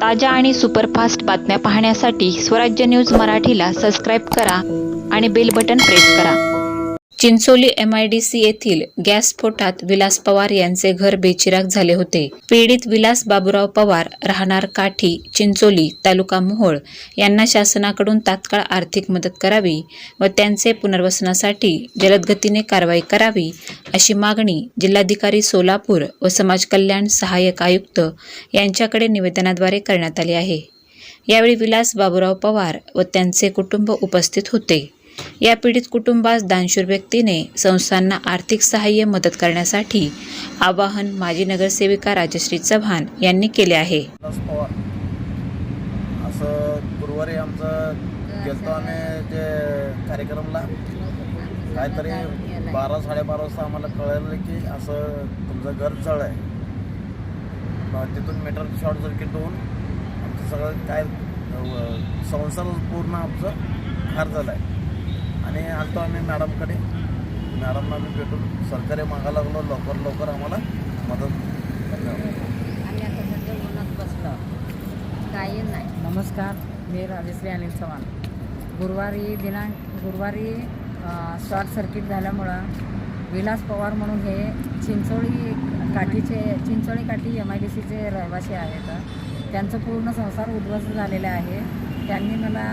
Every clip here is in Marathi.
ताज्या आणि सुपरफास्ट बातम्या पाहण्यासाठी स्वराज्य न्यूज मराठीला सबस्क्राईब करा आणि बेल बटन प्रेस करा. चिंचोली एमआयडीसी येथील गॅस स्फोटात विलास पवार यांचे घर बेचिराग झाले होते. पीडित विलास बाबूराव पवार राहणार काठी चिंचोली तालुका मोहोळ यांना शासनाकडून तात्काळ आर्थिक मदत करावी व त्यांचे पुनर्वसनासाठी जलदगतीने कारवाई करावी अशी मागणी जिल्हाधिकारी सोलापूर व समाज कल्याण सहाय्यक आयुक्त यांच्याकडे निवेदनाद्वारे करण्यात आली आहे. यावेळी विलास बाबूराव पवार व त्यांचे कुटुंब उपस्थित होते. या पीडित कुटुंबास दानशूर व्यक्तीने संस्थांना आर्थिक सहाय्य मदत करण्यासाठी आवाहन माजी नगरसेविका राजश्री चव्हाण यांनी केले आहे. असं गुरुवारी आमचं गेलतो आम्ही ते कार्यक्रमला. काहीतरी बारा साडेबारा वाजता आम्हाला कळलं की असं तुमचं घर जळ आहे. मग तिथून मीटर शॉर्ट सर्किट होऊन आमचं सगळं काय संसार पूर्ण आमचं खार झालं आहे. आणि आलतो आम्ही मॅडमकडे. मॅडमना आम्ही भेटून सरकारी मागायला लागलो. लवकर लवकर आम्हाला मदत काही नाही. नमस्कार. मी राजश्री अनिल चव्हाण. गुरुवारी दिनांक गुरुवारी शॉर्ट सर्किट झाल्यामुळं विलास पवार म्हणून हे चिंचोळी काठीचे चिंचोळी काठी एम आय डी सीचे रहिवासी आहेत. त्यांचं पूर्ण संसार उद्ध्वस्त झालेला आहे. त्यांनी मला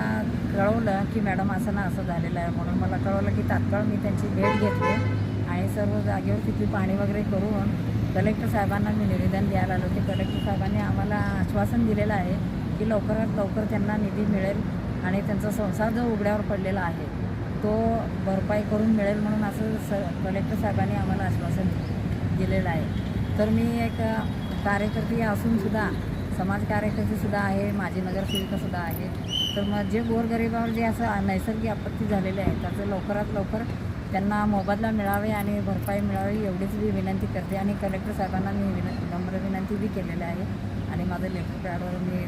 कळवलं की मॅडम असं ना असं झालेलं आहे म्हणून मला कळवलं की तात्काळ मी त्यांची भेट घेतली आणि सर्व जागेवर तिथली पाणी वगैरे करून कलेक्टर साहेबांना मी निवेदन द्यायला आलो की कलेक्टर साहेबांनी आम्हाला आश्वासन दिलेलं आहे की लवकरात लवकर त्यांना निधी मिळेल आणि त्यांचा संसार जो उघड्यावर पडलेला आहे तो भरपाई करून मिळेल म्हणून असं स कलेक्टर साहेबांनी आम्हाला आश्वासन दिलेलं आहे. तर मी एक कार्यकर्ती असूनसुद्धा समाज कार्यकर्तीसुद्धा आहे माझी नगरसेविकासुद्धा आहे. तर मग जे गोरगरिबावर जे असं नैसर्गिक आपत्ती झालेली आहे त्याचं लवकरात लवकर त्यांना मोबदला मिळावे आणि भरपाई मिळावी एवढीच मी विनंती करते आणि कलेक्टर साहेबांना मी विन नम्र विनंती बी केलेली आहे. आणि माझं लेटर पॅडवर मी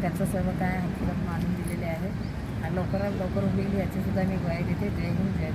त्यांचं सर्व काय हकीकत मानून दिलेले आहे. लवकरात लवकर होईल याची सुद्धा मी ग्वाही देते. जय हिंद जय